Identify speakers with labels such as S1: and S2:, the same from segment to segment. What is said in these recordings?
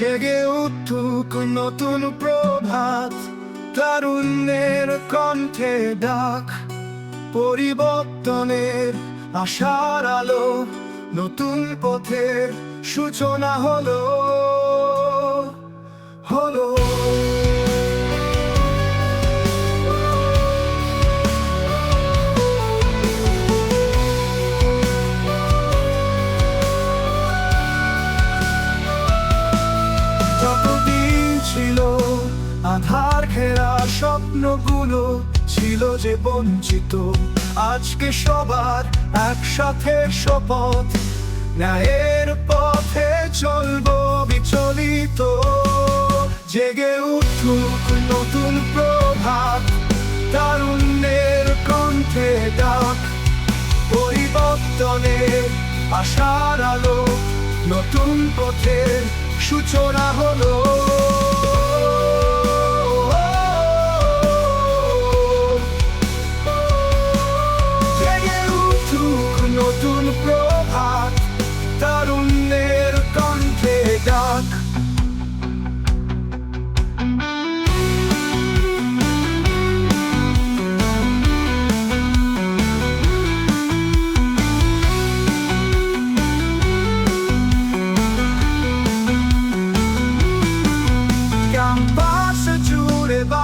S1: জেগে উঠুক নতুন প্রভাত, তারুণ্যের কণ্ঠে ডাক, পরিবর্তনের আশার আলো, নতুন পথের সূচনা হলো হলো। স্বপ্নগুলো ছিল যে বঞ্চিত। আজকে সবার একসাথে শপথ ন্যায়ের পথে চলব বিচলিত। জেগে উঠুক নতুন প্রভাত, তারুণ্যের কণ্ঠে ডাক। পরিবর্তনের আশার আলো, নতুন পথের সূচনা হলো।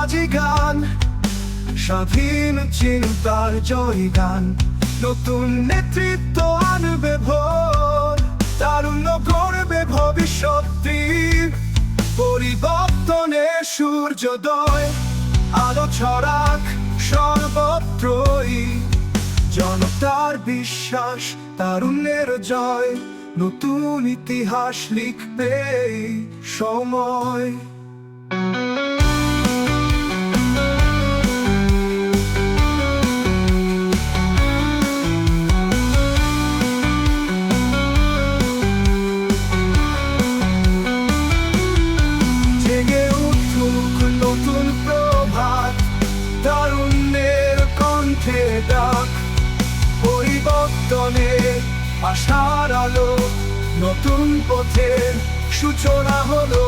S1: বাজি স্বাধীন চিন্তার জয় গান। নতুন নেতৃত্ব আনবে ভোর, তারুণ্য গড়বে ভবিষ্যৎটি পরিবর্তনে সূর্যোদয়, আলো ছড়াক সর্বত্রই। জনতার বিশ্বাস, তারুণ্যের জয়, নতুন ইতিহাস লিখবে সময়। ডাক পরিবর্তনে আশার আলো নতুন পথের সূচনা হলো।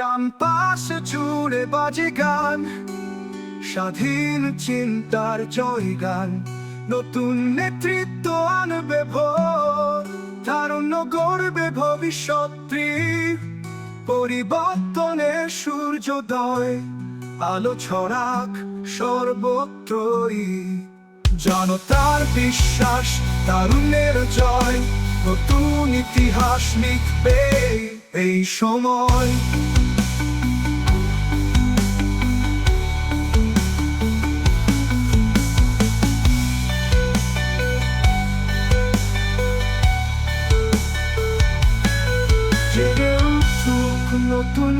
S1: ক্যাম্পাস জুড়ে বাজে গান, স্বাধীন চিন্তার জয় গান, নতুন নেতৃত্ব আনবে ভোর তারুণ্য গড়বে পরিবর্তনের সূর্যোদয়, আলো ছড়াক সর্বত্রই। জনতার বিশ্বাস, তারুণ্যের জয়, নতুন ইতিহাস লিখবে এই সময়। নতুন